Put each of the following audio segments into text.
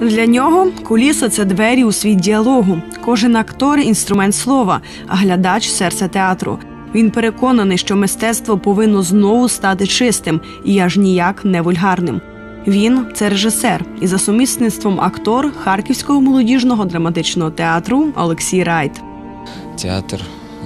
Для нього куліса це двері у світ діалогу. Кожен актор інструмент слова, а глядач серце театру. Він переконаний, що мистецтво повинно знову стати чистим і аж ніяк не вульгарним. Він це режисер і за сумісництвом актор Харківського молодіжного драматичного театру Олексій Райт. Театр,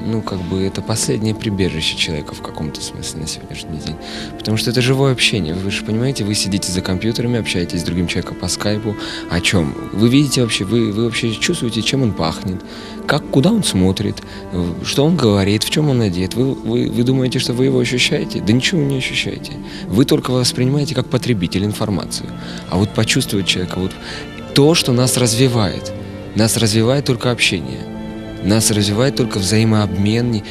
ну, как бы это последнее прибежище человека в каком-то смысле на сегодняшний день. Потому что это живое общение. Вы же понимаете, вы сидите за компьютерами, общаетесь с другим человеком по скайпу. О чем? Вы видите вообще, вы, вы вообще чувствуете, чем он пахнет, как, куда он смотрит, э, что он говорит, в чем он одет. Вы, вы, вы думаете, что вы его ощущаете? Да ничего не ощущаете. Вы только воспринимаете как потребитель информацию. А вот почувствовать человека, вот то, что нас развивает. Нас развивает только общение. Нас развивает только взаимообмен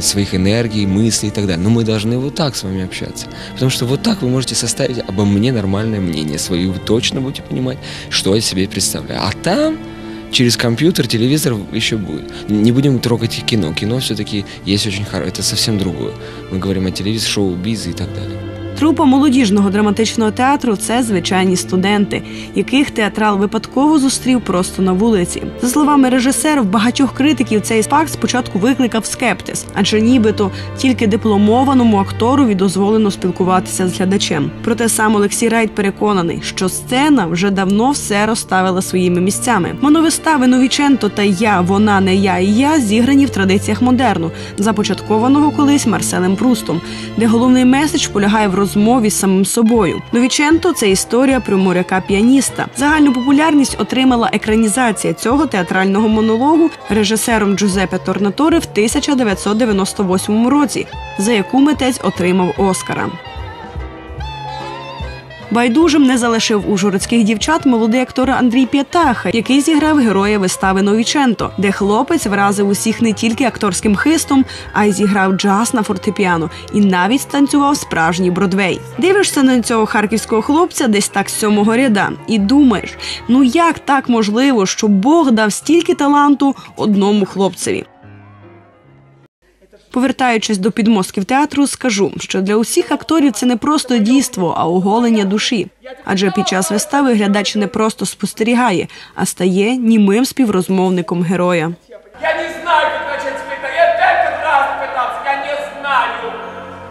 своих энергий, мыслей и так далее. Но мы должны вот так с вами общаться. Потому что вот так вы можете составить обо мне нормальное мнение свое. Вы точно будете понимать, что я себе представляю. А там через компьютер, телевизор еще будет. Не будем трогать кино. Кино все-таки есть очень хорошее. Это совсем другое. Мы говорим о телевизоре, шоу-бизе и так далее. Трупа молодіжного драматичного театру це звичайні студенти, яких театрал випадково зустрів просто на вулиці. За словами режисера, в багатьох критиків цей факт спочатку викликав скептиз, адже нібито тільки дипломованому акторові дозволено спілкуватися з глядачем. Проте сам Олексій Райт переконаний, що сцена вже давно все розставила своїми місцями. Моновистави Новіченто та я, вона, не я і я зіграні в традиціях модерну, започаткованого колись Марселем Прустом, де головний меседж полягає в розмові з самим собою. Новіченто це історія про моряка піаніста. Загальну популярність отримала екранізація цього театрального монологу режисером Джузепе Торнатори в 1998 році, за яку митець отримав Оскара. Байдужим не залишив ужгородських дівчат молодий актор Андрій П'ятаха, який зіграв героя вистави Новіченто, де хлопець вразив усіх не тільки акторським хистом, а й зіграв джаз на фортепіано і навіть станцював справжній бродвей. Дивишся на цього харківського хлопця десь так з сьомого ряда, і думаєш, ну як так можливо, що Бог дав стільки таланту одному хлопцеві? Повертаючись до підмостків театру, скажу, що для усіх акторів це не просто дійство, а оголення душі. Адже під час вистави глядач не просто спостерігає, а стає німим співрозмовником героя. Я не знаю, как начать спектакль. Я пять раз пытался, я не знаю.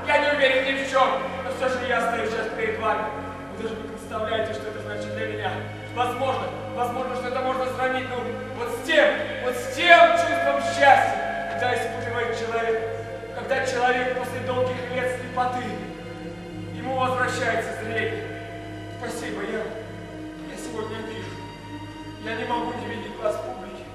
Я не уверен ни в чем. Но все же я стою сейчас перед вами. Вы даже не представляете, что это значит для меня. Возможно, возможно, что это можно сравнить, ну, вот с тем, вот с тем чувством счастья, когда испытывает человек, Когда человек после долгих лет слепоты, ему возвращается зрение. Спасибо, я, я сегодня вижу. Я не могу не видеть глаз публики,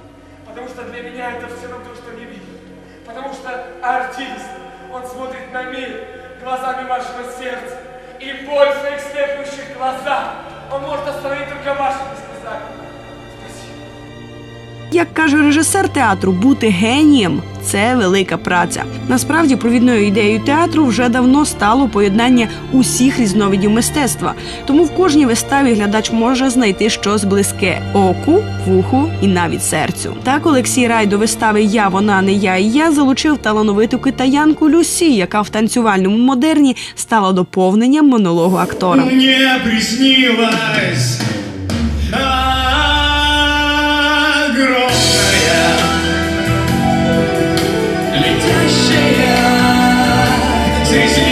потому что для меня это все равно то, что не видит. Потому что артист, он смотрит на мир глазами вашего сердца. И боль в своих глазах он может остановить только вашими слезами. Як каже режисер театру, бути генієм це велика праця. Насправді, провідною ідеєю театру вже давно стало поєднання усіх різновидів мистецтва. Тому в кожній виставі глядач може знайти щось близьке оку, вуху і навіть серцю. Так Олексій Рай до вистави Я, вона, не я і я залучив талановиту китаянку Люсі, яка в танцювальному модерні стала доповненням монологу актора. Мне приснилась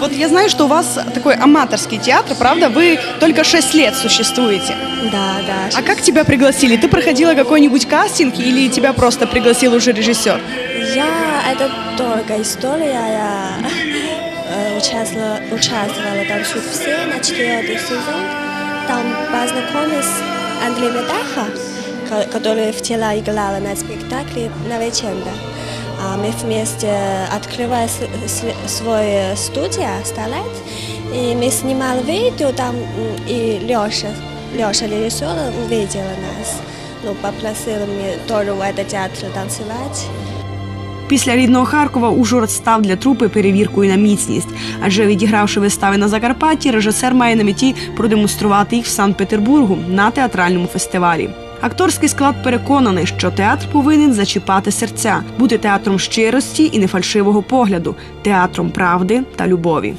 Вот я знаю, что у вас такой аматорский театр, правда? Вы только 6 лет существуете. Да, да. А как тебя пригласили? Ты проходила какой-нибудь кастинг или тебя просто пригласил уже режиссер? Я, это долгая история. Я э, участвовала, участвовала там чуть все на четвертый сезон. Там познакомилась с Андреем Медаха, ко- который вчера играла на спектакле на вечерне. А мы вместе открывали с- с- свой э, студия Starlight, и мы снимали видео там, м, и Леша, Леша режиссер увидела нас. ну, попросили меня тоже в этот театр танцевать. Після рідного Харкова Ужгород став для трупи перевіркою на міцність. Адже відігравши вистави на Закарпатті, режисер має на меті продемонструвати їх в Санкт-Петербургу на театральному фестивалі. Акторський склад переконаний, що театр повинен зачіпати серця, бути театром щирості і нефальшивого погляду, театром правди та любові.